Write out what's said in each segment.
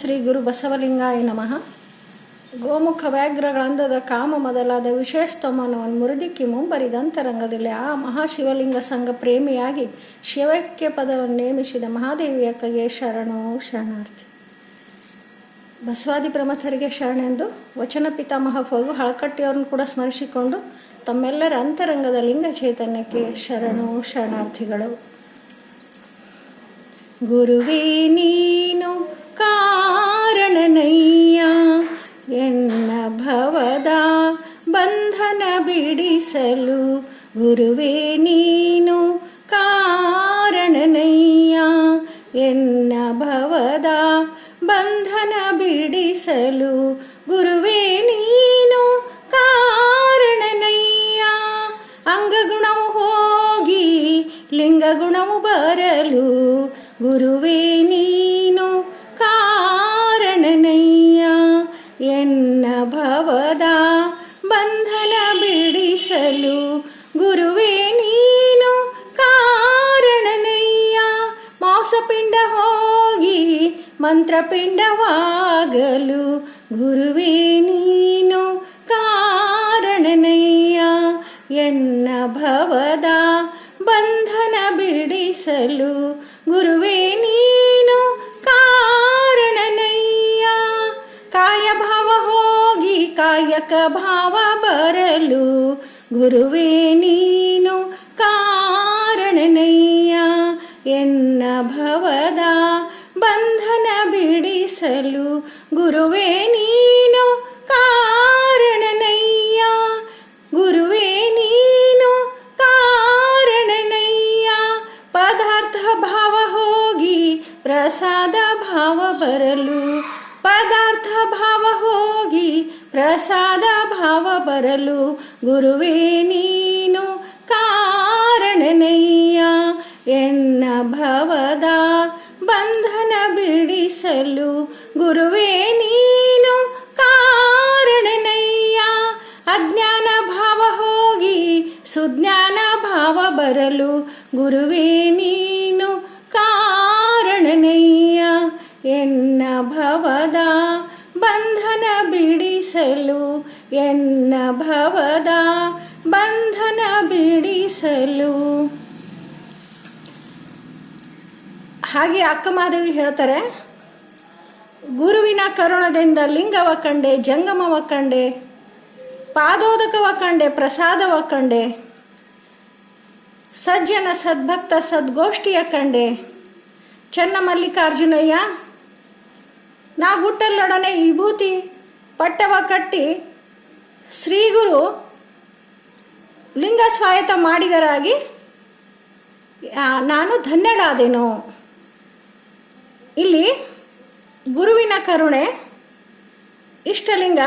ಶ್ರೀ ಗುರು ಬಸವಲಿಂಗಾಯ ನಮಃ. ಗೋಮುಖ ವ್ಯಾಘ್ರಗಳಂದದ ಕಾಮ ಮೊದಲಾದ ವಿಷಯಸ್ತಮನವನ್ನು ಮುರಿದಿಕ್ಕಿ ಮುಂಬರಿದಂತರಂಗದಲ್ಲಿ ಆ ಮಹಾಶಿವಲಿಂಗ ಸಂಘ ಪ್ರೇಮಿಯಾಗಿ ಶಿವಕ್ಯ ಪದವನ್ನು ನೇಮಿಸಿದ ಮಹಾದೇವಿಯ ಕಗೆ ಶರಣೋ ಶರಣಾರ್ಥಿ ಬಸವಾದಿ ಪ್ರಮಥರಿಗೆ ಶರಣೆಂದು ವಚನ ಪಿತಾಮಹ ಫೋಗು ಹಳಕಟ್ಟಿಯವರನ್ನು ಕೂಡ ಸ್ಮರಿಸಿಕೊಂಡು ತಮ್ಮೆಲ್ಲರ ಅಂತರಂಗದ ಲಿಂಗ ಚೈತನ್ಯಕ್ಕೆ ಶರಣೋ ಶರಣಾರ್ಥಿಗಳು ಗುರುವೇ ನೀನು ಕಾರಣನಯ್ಯ ಎನ್ನ ಭವದ ಬಂಧನ ಬಿಡಿಸಲು ಗುರುವೇ ನೀನು ಕಾರಣನಯ್ಯ ಎನ್ನ ಭವದ ಬಂಧನ ಬಿಡಿಸಲು ಗುರುವೇ ಮಂತ್ರಪಿಂಡವಾಗಲು ಗುರುವೇ ನೀನು ಕಾರಣನಯ್ಯ. ಎನ್ನ ಭವದ ಬಂಧನ ಬಿಡಿಸಲು ಗುರುವೇ ನೀನು ಕಾರಣನಯ್ಯ. ಕಾಯಭಾವ ಹೋಗಿ ಕಾಯಕ ಭಾವ ಬರಲು ಗುರುವೇ ನೀನು ಕಾರಣನಯ್ಯ. ಎನ್ನ ಭವದ ಬಂಧನ ಬಿಡಿಸಲು ಗುರುವೇ ನೀನು ಕಾರಣನಯ್ಯ. ಗುರುವೇ ನೀನು ಕಾರಣನಯ್ಯ. ಪದಾರ್ಥ ಭಾವ ಹೋಗಿ ಪ್ರಸಾದ ಭಾವ ಬರಲು. ಪದಾರ್ಥ ಭಾವ ಹೋಗಿ ಪ್ರಸಾದ ಭಾವ ಬರಲು. ಗುರುವೇ ನೀನು ಕಾರಣನಯ್ಯ. ಎನ್ನ ಭವದ ಬಂಧನ ಬಿಡಿಸಲು, ಗುರುವೇ, ನೀನು ಕಾರಣನಯ್ಯ. ಅಜ್ಞಾನ ಭಾವ ಹೋಗಿ, ಸುಜ್ಞಾನ ಭಾವ ಬರಲು, ಗುರುವೇ, ನೀನು ಕಾರಣನಯ್ಯ. ಎನ್ನ ಭವದ ಬಂಧನ ಬಿಡಿಸಲು, ಎನ್ನ ಭವದ ಬಂಧನ ಬಿಡಿಸಲು. ಹಾಗೆ ಅಕ್ಕಮಾದೇವಿ ಹೇಳ್ತಾರೆ, ಗುರುವಿನ ಕರುಣದಿಂದ ಲಿಂಗವ ಕಂಡೆ ಜಂಗಮವ ಕಂಡೆ ಪಾದೋದಕವ ಕಂಡೆ ಪ್ರಸಾದವ ಕಂಡೆ ಸಜ್ಜನ ಸದ್ಭಕ್ತ ಸದ್ಗೋಷ್ಠಿಯ ಕಂಡೆ ಚೆನ್ನ ಮಲ್ಲಿಕಾರ್ಜುನಯ್ಯ ನಾ ಹುಟ್ಟಲ್ಲೊಡನೆ ವಿಭೂತಿ ಪಟ್ಟವ ಕಟ್ಟಿ ಶ್ರೀಗುರು ಲಿಂಗ ಸ್ವಾಯತ್ತ ಮಾಡಿದರಾಗಿ ನಾನು ಧನ್ಯಳಾದೆನು. ಇಲ್ಲಿ ಗುರುವಿನ ಕರುಣೆ ಇಷ್ಟಲಿಂಗ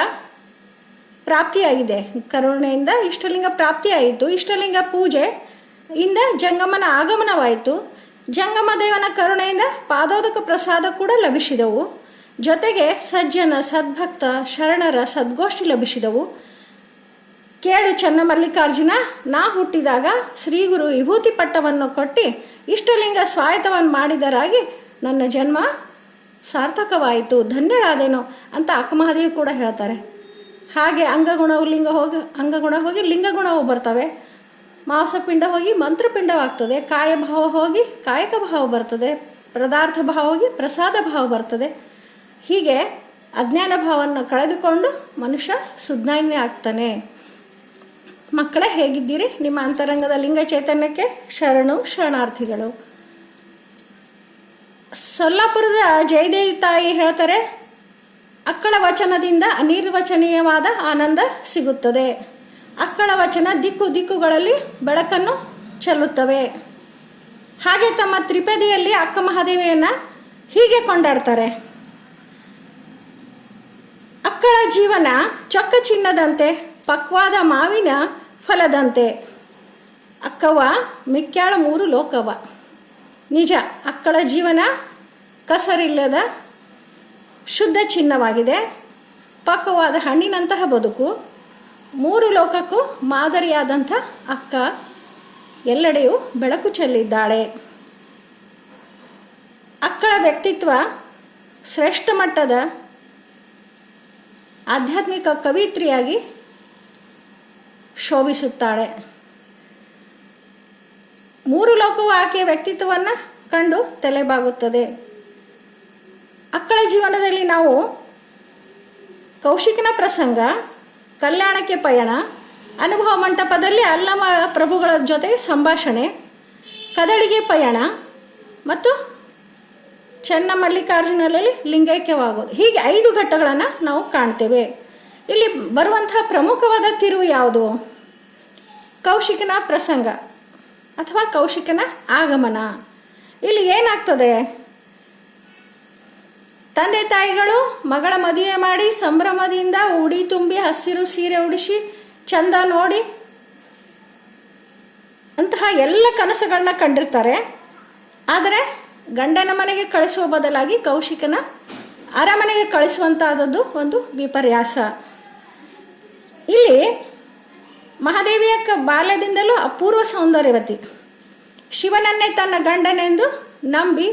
ಪ್ರಾಪ್ತಿಯಾಗಿದೆ. ಕರುಣೆಯಿಂದ ಇಷ್ಟಲಿಂಗ ಪ್ರಾಪ್ತಿಯಾಯಿತು. ಇಷ್ಟಲಿಂಗ ಪೂಜೆ ಇಂದ ಜಂಗಮನ ಆಗಮನವಾಯಿತು. ಜಂಗಮ ದೇವನ ಕರುಣೆಯಿಂದ ಪಾದೋದಕ ಪ್ರಸಾದ ಕೂಡ ಲಭಿಸಿದವು. ಜೊತೆಗೆ ಸಜ್ಜನ, ಸದ್ಭಕ್ತ, ಶರಣರ ಸದ್ಗೋಷ್ಠಿ ಲಭಿಸಿದವು. ಕೇಳು ಚನ್ನಮಲ್ಲಿಕಾರ್ಜುನ ನಾ ಹುಟ್ಟಿದಾಗ ಶ್ರೀಗುರು ವಿಭೂತಿ ಪಟ್ಟವನ್ನು ಕೊಟ್ಟು ಇಷ್ಟಲಿಂಗ ಸ್ವಾಯತ್ತವನ್ನು ಮಾಡಿದರಾಗಿ ನನ್ನ ಜನ್ಮ ಸಾರ್ಥಕವಾಯಿತು, ಧನ್ಯಳಾದೇನೋ ಅಂತ ಅಕ್ಕಮಹಾದೇವಿ ಕೂಡ ಹೇಳ್ತಾರೆ. ಹಾಗೆ ಅಂಗಗುಣವು ಲಿಂಗ ಹೋಗಿ, ಅಂಗಗುಣ ಹೋಗಿ ಲಿಂಗಗುಣವು ಬರ್ತವೆ. ಮಾಂಸಪಿಂಡ ಹೋಗಿ ಮಂತ್ರಪಿಂಡವಾಗ್ತದೆ, ಕಾಯಭಾವ ಹೋಗಿ ಕಾಯಕ ಭಾವ ಬರ್ತದೆ, ಪದಾರ್ಥ ಭಾವ ಹೋಗಿ ಪ್ರಸಾದ ಭಾವ ಬರ್ತದೆ. ಹೀಗೆ ಅಜ್ಞಾನ ಭಾವವನ್ನು ಕಳೆದುಕೊಂಡು ಮನುಷ್ಯ ಸುಜ್ಞಾನಿ ಆಗ್ತಾನೆ. ಮಕ್ಕಳೇ ಹೇಗಿದ್ದೀರಿ? ನಿಮ್ಮ ಅಂತರಂಗದ ಲಿಂಗ ಚೈತನ್ಯಕ್ಕೆ ಶರಣು ಶರಣಾರ್ಥಿಗಳು. ಸೊಲ್ಲಾಪುರದ ಜಯದೇವಿ ತಾಯಿ ಹೇಳ್ತಾರೆ, ಅಕ್ಕಳ ವಚನದಿಂದ ಅನಿರ್ವಚನೀಯವಾದ ಆನಂದ ಸಿಗುತ್ತದೆ. ಅಕ್ಕಳ ವಚನ ದಿಕ್ಕು ದಿಕ್ಕುಗಳಲ್ಲಿ ಬೆಳಕನ್ನು ಚೆಲ್ಲುತ್ತವೆ. ಹಾಗೆ ತಮ್ಮ ತ್ರಿಪದಿಯಲ್ಲಿ ಅಕ್ಕ ಮಹಾದೇವಿಯನ್ನ ಹೀಗೆ ಕೊಂಡಾಡ್ತಾರೆ, ಅಕ್ಕಳ ಜೀವನ ಚೊಕ್ಕ ಚಿನ್ನದಂತೆ, ಪಕ್ವಾದ ಮಾವಿನ ಫಲದಂತೆ. ಅಕ್ಕವ ಮಿಕ್ಕಾಳ ಮೂರು ಲೋಕವ ನಿಜ, ಅಕ್ಕಳ ಜೀವನ ಕಸರಿಲ್ಲದ ಶುದ್ಧ ಚಿನ್ನವಾಗಿದೆ. ಪಕ್ವವಾದ ಹಣ್ಣಿನಂತಹ ಬದುಕು, ಮೂರು ಲೋಕಕ್ಕೂ ಮಾದರಿಯಾದಂಥ ಅಕ್ಕ, ಎಲ್ಲೆಡೆಯೂ ಬೆಳಕು ಚೆಲ್ಲಿದ್ದಾಳೆ. ಅಕ್ಕಳ ವ್ಯಕ್ತಿತ್ವ ಶ್ರೇಷ್ಠ ಮಟ್ಟದ ಆಧ್ಯಾತ್ಮಿಕ ಕವಿತ್ರಿಯಾಗಿ ಶೋಭಿಸುತ್ತಾಳೆ. ಮೂರು ಲೋಕವು ಆಕೆಯ ವ್ಯಕ್ತಿತ್ವವನ್ನು ಕಂಡು ತಲೆಬಾಗುತ್ತದೆ. ಅಕ್ಕಳ ಜೀವನದಲ್ಲಿ ನಾವು ಕೌಶಿಕನ ಪ್ರಸಂಗ, ಕಲ್ಯಾಣಕ್ಕೆ ಪಯಣ, ಅನುಭವ ಮಂಟಪದಲ್ಲಿ ಅಲ್ಲಮ ಪ್ರಭುಗಳ ಜೊತೆ ಸಂಭಾಷಣೆ ಕದಡಿಗೆ ಪಯಣ ಮತ್ತು ಚೆನ್ನ ಮಲ್ಲಿಕಾರ್ಜುನಲ್ಲಿ ಲಿಂಗೈಕ್ಯವಾಗೋದು. ಹೀಗೆ ಐದು ಘಟ್ಟಗಳನ್ನು ನಾವು ಕಾಣ್ತೇವೆ. ಇಲ್ಲಿ ಬರುವಂತಹ ಪ್ರಮುಖವಾದ ತಿರುವು ಯಾವುದು? ಕೌಶಿಕನ ಪ್ರಸಂಗ. ಅಥವಾ ಕೌಶಿಕನ ಆಗಮನ. ಇಲ್ಲಿ ಏನಾಗ್ತದೆ? ತಂದೆ ತಾಯಿಗಳು ಮಗಳ ಮದುವೆ ಮಾಡಿ ಸಂಭ್ರಮದಿಂದ ಉಡಿ ತುಂಬಿ ಹಸಿರು ಸೀರೆ ಉಡಿಸಿ ಚಂದ ನೋಡಿ ಅಂತಹ ಎಲ್ಲ ಕನಸುಗಳನ್ನ ಕಂಡಿರ್ತಾರೆ. ಆದರೆ ಗಂಡನ ಮನೆಗೆ ಕಳಿಸುವ ಬದಲಾಗಿ ಕೌಶಿಕನ ಅರಮನೆಗೆ ಕಳಿಸುವಂತಹದ್ದು ಒಂದು ವಿಪರ್ಯಾಸ. ಇಲ್ಲಿ ಮಹಾದೇವಿಯ ಬಾಲ್ಯದಿಂದಲೂ ಅಪೂರ್ವ ಸೌಂದರ್ಯವತಿ. ಶಿವನನ್ನೇ ತನ್ನ ಗಂಡನೆಂದು ನಂಬಿ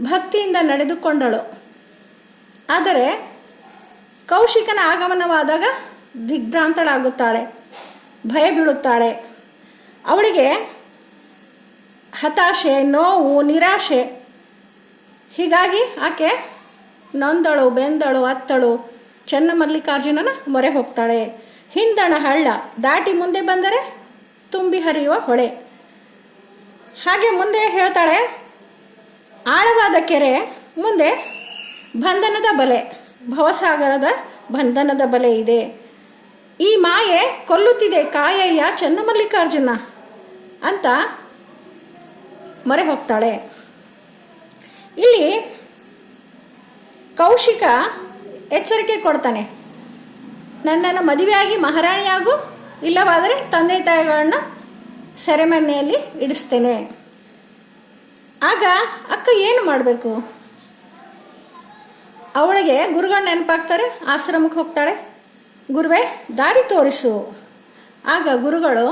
ಭಕ್ತಿಯಿಂದ ನಡೆದುಕೊಂಡಳು. ಆದರೆ ಕೌಶಿಕನ ಆಗಮನವಾದಾಗ ದಿಗ್ಭ್ರಾಂತಳಾಗುತ್ತಾಳೆ, ಭಯ ಬೀಳುತ್ತಾಳೆ. ಅವಳಿಗೆ ಹತಾಶೆ, ನೋವು, ನಿರಾಶೆ. ಹೀಗಾಗಿ ಆಕೆ ನೊಂದಳು, ಬೆಂದಳು, ಅತ್ತಳು. ಚೆನ್ನಮಲ್ಲಿಕಾರ್ಜುನನ ಮೊರೆ ಹೋಗ್ತಾಳೆ. ಹಿಂದಣ ಹಳ್ಳ. ದಾಟಿ ಮುಂದೆ ಬಂದರೆ ತುಂಬಿ ಹರಿಯುವ ಹೊಳೆ. ಹಾಗೆ ಮುಂದೆ ಹೇಳ್ತಾಳೆ, ಆಳವಾದ ಕೆರೆ, ಮುಂದೆ ಬಂಧನದ ಬಲೆ. ಭವಸಾಗರದ ಬಂಧನದ ಬಲೆ ಇದೆ. ಈ ಮಾಯೆ ಕೊಲ್ಲುತ್ತಿದೆ ಕಾಯಯ್ಯ ಚನ್ನಮಲ್ಲಿಕಾರ್ಜುನ ಅಂತ ಮೊರೆ ಹೋಗ್ತಾಳೆ ಇಲ್ಲಿ ಕೌಶಿಕ ಎಚ್ಚರಿಕೆ ಕೊಡ್ತಾನೆ. ನನ್ನನ್ನು ಮದುವೆಯಾಗಿ ಮಹಾರಾಣಿಯಾಗು, ಇಲ್ಲವಾದರೆ ತಂದೆ ತಾಯಿಗಳನ್ನ ಸೆರೆಮನೆಯಲ್ಲಿ ಇಡಿಸ್ತೇನೆ. ಆಗ ಅಕ್ಕ ಏನು ಮಾಡಬೇಕು? ಅವಳಿಗೆ ಗುರುಗಳು ನೆನಪಾಗ್ತಾರೆ, ಆಶ್ರಮಕ್ಕೆ ಹೋಗ್ತಾಳೆ. ಗುರುವೇ, ದಾರಿ ತೋರಿಸು. ಆಗ ಗುರುಗಳು,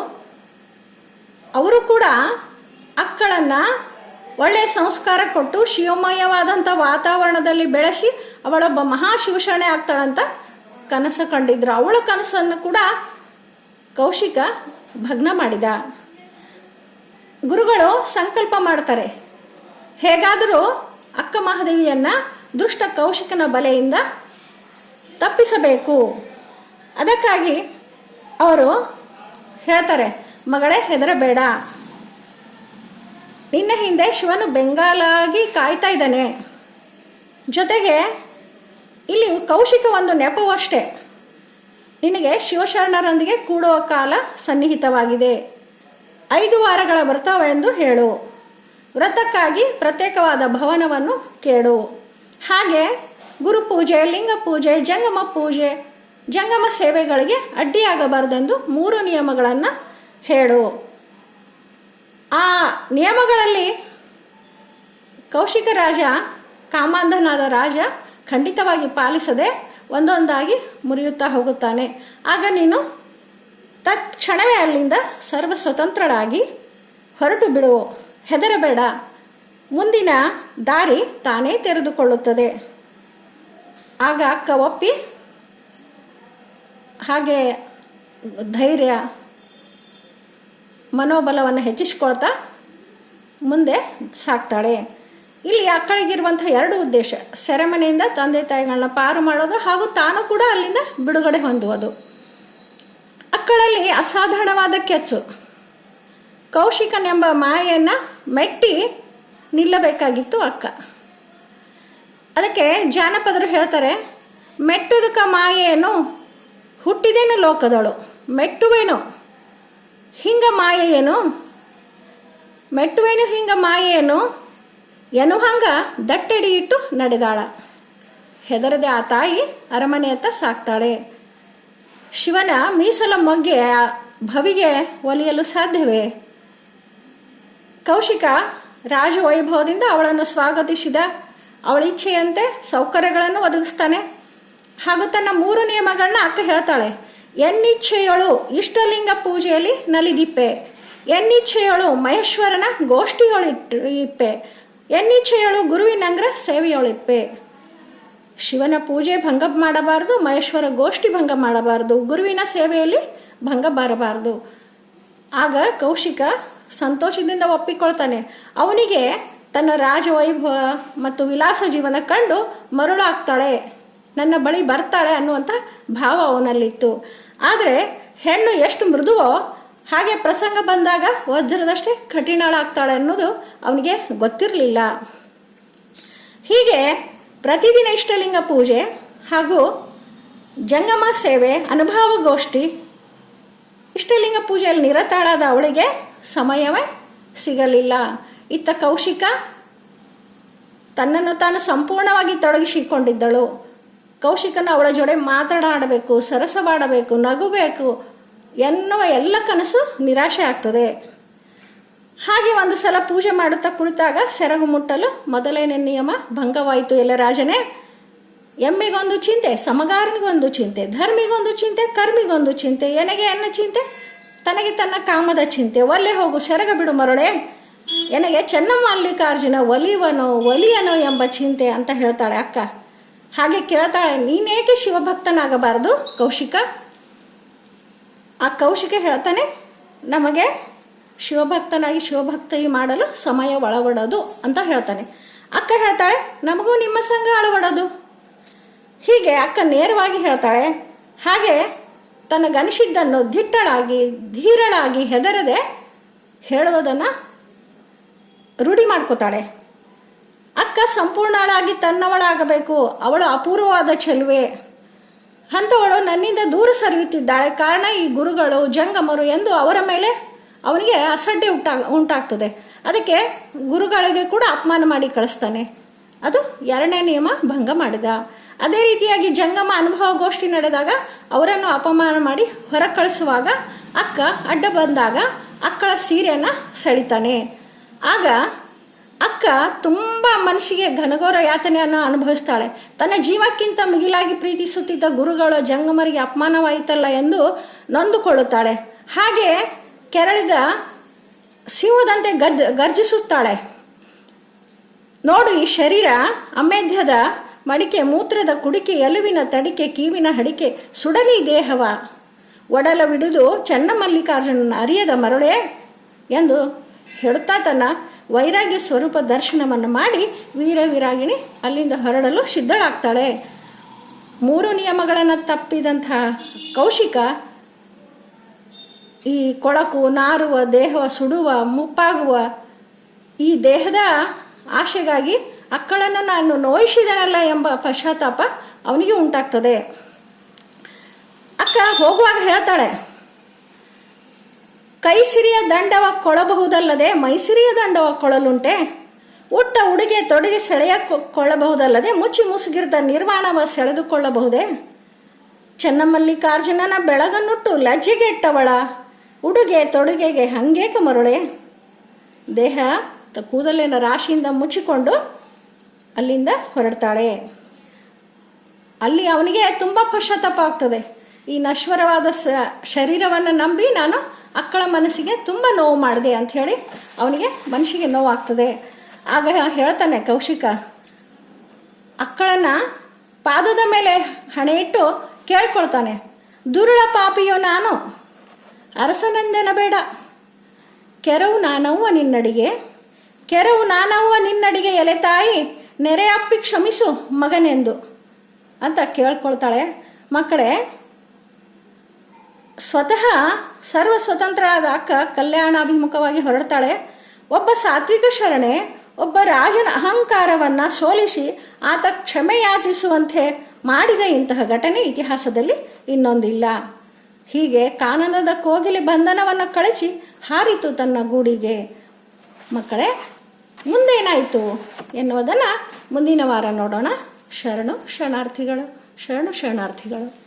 ಅವರು ಕೂಡ ಅಕ್ಕಳನ್ನು ಒಳ್ಳೆಯ ಸಂಸ್ಕಾರ ಕೊಟ್ಟು ಶಿವಮಯವಾದಂಥ ವಾತಾವರಣದಲ್ಲಿ ಬೆಳೆಸಿ ಅವಳೊಬ್ಬ ಮಹಾಶಿವಶರಣೆ ಆಗ್ತಾಳಂತ ಕನಸು ಕಂಡಿದ್ರು. ಅವಳ ಕನಸನ್ನು ಕೂಡ ಕೌಶಿಕ ಭಗ್ನ ಮಾಡಿದ. ಗುರುಗಳು ಸಂಕಲ್ಪ ಮಾಡ್ತಾರೆ. ಹೇಗಾದರೂ ಅಕ್ಕ ಮಹಾದೇವಿಯನ್ನ ದುಷ್ಟ ಕೌಶಿಕನ ಬಲೆಯಿಂದ ತಪ್ಪಿಸಬೇಕು. ಅದಕ್ಕಾಗಿ ಅವರು ಹೇಳ್ತಾರೆ, ಮಗಳೇ, ಹೆದರಬೇಡ. ನಿನ್ನ ಹಿಂದೆ ಶಿವನು ಬೆಂಗಾಲಾಗಿ ಕಾಯ್ತಾ ಇದ್ದಾನೆ. ಜೊತೆಗೆ ಇಲ್ಲಿ ಕೌಶಿಕ ಒಂದು ನೆಪವಷ್ಟೇ ನಿನಗೆ ಶಿವಶರಣರೊಂದಿಗೆ ಕೂಡುವ ಕಾಲ ಸನ್ನಿಹಿತವಾಗಿದೆ. ಐದು ವಾರಗಳ ವ್ರತವೆಂದು ಹೇಳು. ವ್ರತಕ್ಕಾಗಿ ಪ್ರತ್ಯೇಕವಾದ ಭವನವನ್ನು ಕೇಳು. ಹಾಗೆ ಗುರು ಪೂಜೆ, ಲಿಂಗ ಪೂಜೆ, ಜಂಗಮ ಪೂಜೆ, ಜಂಗಮ ಸೇವೆಗಳಿಗೆ ಅಡ್ಡಿಯಾಗಬಾರದೆಂದು ಮೂರು ನಿಯಮಗಳನ್ನು ಹೇಳು. ಆ ನಿಯಮಗಳಲ್ಲಿ ಕೌಶಿಕ ರಾಜ, ಕಾಮಾಂಧನಾದ ರಾಜ ಖಂಡಿತವಾಗಿ ಪಾಲಿಸದೆ ಒಂದೊಂದಾಗಿ ಮುರಿಯುತ್ತಾ ಹೋಗುತ್ತಾನೆ. ಆಗ ನೀನು ತತ್ಕ್ಷಣವೇ ಅಲ್ಲಿಂದ ಸರ್ವ ಸ್ವತಂತ್ರಳಾಗಿ ಹೊರಟು ಬಿಡುವು ಹೆದರಬೇಡ. ಮುಂದಿನ ದಾರಿ ತಾನೇ ತೆರೆದುಕೊಳ್ಳುತ್ತದೆ. ಆಗ ಅಕ್ಕ ಒಪ್ಪಿ, ಹಾಗೆ ಧೈರ್ಯ, ಮನೋಬಲವನ್ನು ಹೆಚ್ಚಿಸ್ಕೊಳ್ತಾ ಮುಂದೆ ಸಾಕ್ತಾಳೆ. ಇಲ್ಲಿ ಅಕ್ಕಳಿಗಿರುವಂಥ ಎರಡು ಉದ್ದೇಶ, ಸೆರೆಮನೆಯಿಂದ ತಂದೆ ತಾಯಿಗಳನ್ನ ಪಾರು ಮಾಡೋದು ಹಾಗೂ ತಾನು ಕೂಡ ಅಲ್ಲಿಂದ ಬಿಡುಗಡೆ ಹೊಂದುವುದು. ಅಕ್ಕಳಲ್ಲಿ ಅಸಾಧಾರಣವಾದ ಕೆಚ್ಚು. ಕೌಶಿಕನೆಂಬ ಮಾಯೆಯನ್ನು ಮೆಟ್ಟಿ ನಿಲ್ಲಬೇಕಾಗಿತ್ತು ಅಕ್ಕ. ಅದಕ್ಕೆ ಜಾನಪದರು ಹೇಳ್ತಾರೆ, ಮೆಟ್ಟುದಕ ಮಾಯೆಯನ್ನು ಹುಟ್ಟಿದೇನು ಲೋಕದಳು, ಮೆಟ್ಟುವೇನು ಹಿಂಗ ಮಾಯೆಯೇನು ಮೆಟ್ಟುವೇನು ಹಿಂಗ ಮಾಯೆಯೇನು ಎನ್ನುಹಂಗ ದಟ್ಟೆಡಿ ಇಟ್ಟು ನಡೆದಾಳ. ಹೆದರದೆ ಆ ತಾಯಿ ಅರಮನೆಯತ್ತ ಸಾಕ್ತಾಳೆ. ಶಿವನ ಮೀಸಲ ಮೊಗ್ಗೆ ಭವಿಗೆ ಒಲಿಯಲು ಸಾಧ್ಯವೇ? ಕೌಶಿಕ ರಾಜವೈಭವದಿಂದ ಅವಳನ್ನು ಸ್ವಾಗತಿಸಿದ ಅವಳ ಇಚ್ಛೆಯಂತೆ ಸೌಕರ್ಯಗಳನ್ನು ಒದಗಿಸ್ತಾನೆ. ಹಾಗೂ ತನ್ನ ಮೂರು ನಿಯಮಗಳನ್ನ ಅಕ್ಕ ಹೇಳ್ತಾಳೆ. ಎನ್ನಿಚ್ಛೆಯಳು ಇಷ್ಟಲಿಂಗ ಪೂಜೆಯಲ್ಲಿ ನಲಿದಿಪ್ಪೆ. ಎನ್ನಿಚ್ಛೆಯಳು ಮಹೇಶ್ವರನ ಗೋಷ್ಠಿಯೊಳಿಟ್ಟು ಇಪ್ಪೆ. ಎನ್ನಿಚ್ಛೆಯಳು ಗುರುವಿನಂಗ್ರ ಸೇವೆಯೊಳಿಪ್ಪೆ. ಶಿವನ ಪೂಜೆ ಭಂಗ ಮಾಡಬಾರದು, ಮಹೇಶ್ವರ ಗೋಷ್ಠಿ ಭಂಗ ಮಾಡಬಾರದು, ಗುರುವಿನ ಸೇವೆಯಲ್ಲಿ ಭಂಗ ಬರಬಾರದು. ಆಗ ಕೌಶಿಕ ಸಂತೋಷದಿಂದ ಒಪ್ಪಿಕೊಳ್ತಾನೆ. ಅವನಿಗೆ ತನ್ನ ರಾಜವೈಭವ ಮತ್ತು ವಿಲಾಸ ಜೀವನ ಕಂಡು ಮರುಳಾಗ್ತಾಳೆ. ನನ್ನ ಬಳಿ ಬರ್ತಾಳೆ ಅನ್ನುವಂಥ ಭಾವ ಅವನಲ್ಲಿತ್ತು. ಆದರೆ ಹೆಣ್ಣು ಎಷ್ಟು ಮೃದುವೋ ಹಾಗೆ ಪ್ರಸಂಗ ಬಂದಾಗ ವಜ್ರದಷ್ಟೇ ಕಠಿಣಳಾಗ್ತಾಳೆ ಅನ್ನೋದು ಅವನಿಗೆ ಗೊತ್ತಿರಲಿಲ್ಲ. ಹೀಗೆ ಪ್ರತಿದಿನ ಇಷ್ಟಲಿಂಗ ಪೂಜೆ ಹಾಗೂ ಜಂಗಮ ಸೇವೆ ಅನುಭವಗೋಷ್ಠಿ ಇಷ್ಟಲಿಂಗ ಪೂಜೆಯಲ್ಲಿ ನಿರತಾಳಾದ ಅವಳಿಗೆ ಸಮಯವೇ ಸಿಗಲಿಲ್ಲ. ಇತ್ತ ಕೌಶಿಕ ತನ್ನನ್ನು ತಾನು ಸಂಪೂರ್ಣವಾಗಿ ತೊಡಗಿಸಿಕೊಂಡಿದ್ದಳು. ಕೌಶಿಕನ ಅವಳ ಜೊತೆ ಮಾತನಾಡಬೇಕು ಸರಸವಾಡಬೇಕು ನಗುಬೇಕು ಎನ್ನುವ ಎಲ್ಲ ಕನಸು ನಿರಾಶೆ ಆಗ್ತದೆ. ಹಾಗೆ ಒಂದು ಸಲ ಪೂಜೆ ಮಾಡುತ್ತಾ ಕುಳಿತಾಗ ಸೆರಗು ಮುಟ್ಟಲು ಮೊದಲನೇ ನಿಯಮ, ಭಂಗವಾಯಿತು ಎಲ್ಲ ರಾಜನೇ. ಎಮ್ಮಿಗೊಂದು ಚಿಂತೆ, ಸಮಗಾರನಿಗೊಂದು ಚಿಂತೆ, ಧರ್ಮಿಗೊಂದು ಚಿಂತೆ, ಕರ್ಮಿಗೊಂದು ಚಿಂತೆ, ಎನಗೆ ಎನ್ನ ಚಿಂತೆ? ತನಗೆ ತನ್ನ ಕಾಮದ ಚಿಂತೆ, ಒಲ್ಲೆ ಹೋಗು, ಸೆರಗ ಬಿಡು ಮರಳೆ. ಎನಗೆ ಚೆನ್ನಮಲ್ಲಿಕಾರ್ಜುನ ಒಲಿವನೋ, ಒಲಿಯನೋ ಎಂಬ ಚಿಂತೆ ಅಂತ ಹೇಳ್ತಾಳೆ ಅಕ್ಕ. ಹಾಗೆ ಕೇಳ್ತಾಳೆ, ನೀನೇಕೆ ಶಿವಭಕ್ತನಾಗಬಾರದು ಕೌಶಿಕ? ಆ ಕೌಶಿಕ ಹೇಳ್ತಾನೆ, ನಮಗೆ ಶಿವಭಕ್ತನಾಗಿ ಶಿವಭಕ್ತಿ ಮಾಡಲು ಸಮಯ ಒಳಪಡೋದು ಅಂತ ಹೇಳ್ತಾನೆ. ಅಕ್ಕ ಹೇಳ್ತಾಳೆ, ನಮಗೂ ನಿಮ್ಮ ಸಂಘ ಅಳವಡೋದು ಹೀಗೆ ಅಕ್ಕ ನೇರವಾಗಿ ಹೇಳ್ತಾಳೆ, ಹಾಗೆ ತನಗನಿಸಿದ್ದನ್ನು ದಿಟ್ಟಳಾಗಿ, ಧೀರಳಾಗಿ ಹೆದರದೆ ಹೇಳುವುದನ್ನು ರೂಢಿ ಮಾಡ್ಕೋತಾಳೆ. ಅಕ್ಕ ಸಂಪೂರ್ಣಳಾಗಿ ತನ್ನವಳಾಗಬೇಕು, ಅವಳು ಅಪೂರ್ವವಾದ ಚೆಲುವೆ. ಅಂಥವಳು ನನ್ನಿಂದ ದೂರ ಸರಿಯುತ್ತಿದ್ದಾಳೆ. ಕಾರಣ ಈ ಗುರುಗಳು, ಜಂಗಮರು ಎಂದು ಅವರ ಮೇಲೆ ಅವನಿಗೆ ಅಸಡ್ಡೆ ಉಂಟಾ, ಉಂಟಾಗ್ತದೆ. ಅದಕ್ಕೆ ಗುರುಗಳಿಗೆ ಕೂಡ ಅಪಮಾನ ಮಾಡಿ ಕಳಿಸ್ತಾನೆ. ಅದು ಎರಡನೇ ನಿಯಮ, ಭಂಗ ಮಾಡಿದ. ಅದೇ ರೀತಿಯಾಗಿ ಜಂಗಮ ಅನುಭವ ಗೋಷ್ಠಿ ನಡೆದಾಗ ಅವರನ್ನು ಅಪಮಾನ ಮಾಡಿ ಹೊರ ಕಳಿಸುವಾಗ ಅಕ್ಕ ಅಡ್ಡ ಬಂದಾಗ ಅಕ್ಕಳ ಸೀರೆಯನ್ನು ಸೆಳಿತಾನೆ. ಆಗ ಅಕ್ಕ ತುಂಬ ಮನಸ್ಸಿಗೆ ಘನಘೋರ ಯಾತನೆಯನ್ನು ಅನುಭವಿಸ್ತಾಳೆ. ತನ್ನ ಜೀವಕ್ಕಿಂತ ಮಿಗಿಲಾಗಿ ಪ್ರೀತಿಸುತ್ತಿದ್ದ ಗುರುಗಳು ಜಂಗಮರಿಗೆ ಅಪಮಾನವಾಯಿತಲ್ಲ ಎಂದು ನೊಂದುಕೊಳ್ಳುತ್ತಾಳೆ. ಹಾಗೆ ಕೆರಳಿದ ಸಿಂಹದಂತೆ ಗರ್ಜಿಸುತ್ತಾಳೆ. ನೋಡು ಈ ಶರೀರ, ಅಮೇಧ್ಯದ ಮಡಿಕೆ, ಮೂತ್ರದ ಕುಡಿಕೆ, ಎಲುವಿನ ತಡಿಕೆ, ಕೀವಿನ ಹಡಿಕೆ, ಸುಡಲಿ ದೇಹವ. ಒಡಲ ಒಡಲವಿಡುದು ಚೆನ್ನಮಲ್ಲಿಕಾರ್ಜುನನ ಅರಿಯದ ಮರಳೆ ಎಂದು ಹೇಳುತ್ತಾ ತನ್ನ ವೈರಾಗ್ಯ ಸ್ವರೂಪ ದರ್ಶನವನ್ನು ಮಾಡಿ ವೀರ ವೀರಾಗಿಣಿ ಅಲ್ಲಿಂದ ಹೊರಡಲು ಸಿದ್ಧಳಾಗ್ತಾಳೆ. ಮೂರು ನಿಯಮಗಳನ್ನು ತಪ್ಪಿದಂತಹ ಕೌಶಿಕ ಈ ಕೊಳಕು ನಾರುವ, ದೇಹವ, ಸುಡುವ, ಮುಪ್ಪಾಗುವ ಈ ದೇಹದ ಆಶೆಗಾಗಿ ಅಕ್ಕಳನ್ನು ನಾನು ನೋಯಿಸಿದನಲ್ಲ ಎಂಬ ಪಶ್ಚಾತ್ತಾಪ ಅವನಿಗೆ ಉಂಟಾಗ್ತದೆ. ಅಕ್ಕ ಹೋಗುವಾಗ ಹೇಳ್ತಾಳೆ ಕೈಸಿರಿಯ ದಂಡವ ಕೊಳಬಹುದಲ್ಲದೆ ಮೈಸಿರಿಯ ದಂಡವ ಕೊಳಲುಂಟೆ? ಉಟ್ಟ ಉಡುಗೆ ತೊಡುಗೆ ಸೆಳೆಯ ಕೊಳ್ಳಬಹುದಲ್ಲದೆ ಮುಚ್ಚಿ ಮುಸುಗಿರ್ದ ನಿರ್ವಾಣವ ಸೆಳೆದುಕೊಳ್ಳಬಹುದೇ? ಚೆನ್ನಮಲ್ಲಿಕಾರ್ಜುನನ ಬೆಳಗನ್ನುಟ್ಟು ಲಜ್ಜೆಗೆಟ್ಟವಳ, ಉಡುಗೆ ತೊಡುಗೆಗೆ ಹಂಗೇಕ ಮರುಳೆ? ದೇಹ ಕೂದಲಿನ ರಾಶಿಯಿಂದ ಮುಚ್ಚಿಕೊಂಡು ಅಲ್ಲಿಂದ ಹೊರಡ್ತಾಳೆ. ಅಲ್ಲಿ ಅವನಿಗೆ ತುಂಬ ಪಶ್ಚಾತ್ತಾಪ ಆಗ್ತದೆ. ಈ ನಶ್ವರವಾದ ಶರೀರವನ್ನು ನಂಬಿ ನಾನು ಅಕ್ಕಳ ಮನಸ್ಸಿಗೆ ತುಂಬ ನೋವು ಮಾಡಿದೆ ಅಂತ ಹೇಳಿ ಅವನಿಗೆ ಮನಸ್ಸಿಗೆ ನೋವಾಗ್ತದೆ. ಆಗ ಹೇಳ್ತಾನೆ ಕೌಶಿಕ, ಅಕ್ಕಳನ್ನ ಪಾದದ ಮೇಲೆ ಹಣೆ ಇಟ್ಟು ಕೇಳ್ಕೊಳ್ತಾನೆ. ದುರುಳ ಪಾಪಿಯೋ ನಾನು. ಅರಸನೆಂದೆನ ಬೇಡ. ಕೆರವು ನಾನವ್ವ ನಿನ್ನಡಿಗೆ. ಕೆರವು ನಾನವ್ವ ನಿನ್ನಡಿಗೆ ಎಲೆ ತಾಯಿ, ನೆರೆ ಅಪ್ಪಿ ಕ್ಷಮಿಸು ಮಗನೆಂದು. ಅಂತ ಕೇಳ್ಕೊಳ್ತಾಳೆ. ಮಕ್ಕಳೇ ಸ್ವತಃ ಸರ್ವ ಸ್ವತಂತ್ರಳಾದ ಅಕ್ಕ ಕಲ್ಯಾಣಾಭಿಮುಖವಾಗಿ ಹೊರಡ್ತಾಳೆ. ಒಬ್ಬ ಸಾತ್ವಿಕ ಶರಣೆ, ಒಬ್ಬ ರಾಜನ ಅಹಂಕಾರವನ್ನ ಸೋಲಿಸಿ ಆತ ಕ್ಷಮೆಯಾಚಿಸುವಂತೆ ಮಾಡಿದ ಇಂತಹ ಘಟನೆ ಇತಿಹಾಸದಲ್ಲಿ ಇನ್ನೊಂದಿಲ್ಲ. ಹೀಗೆ ಕಾನನದ ಕೋಗಿಲೆ ಬಂಧನವನ್ನು ಕಳಚಿ ಹಾರಿತು ತನ್ನ ಗೂಡಿಗೆ. ಮಕ್ಕಳೇ, ಮುಂದೇನಾಯಿತು ಎನ್ನುವುದನ್ನು ಮುಂದಿನ ವಾರ ನೋಡೋಣ. ಶರಣು ಶರಣಾರ್ಥಿಗಳು ಶರಣು ಶರಣಾರ್ಥಿಗಳು.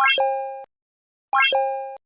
ピッ!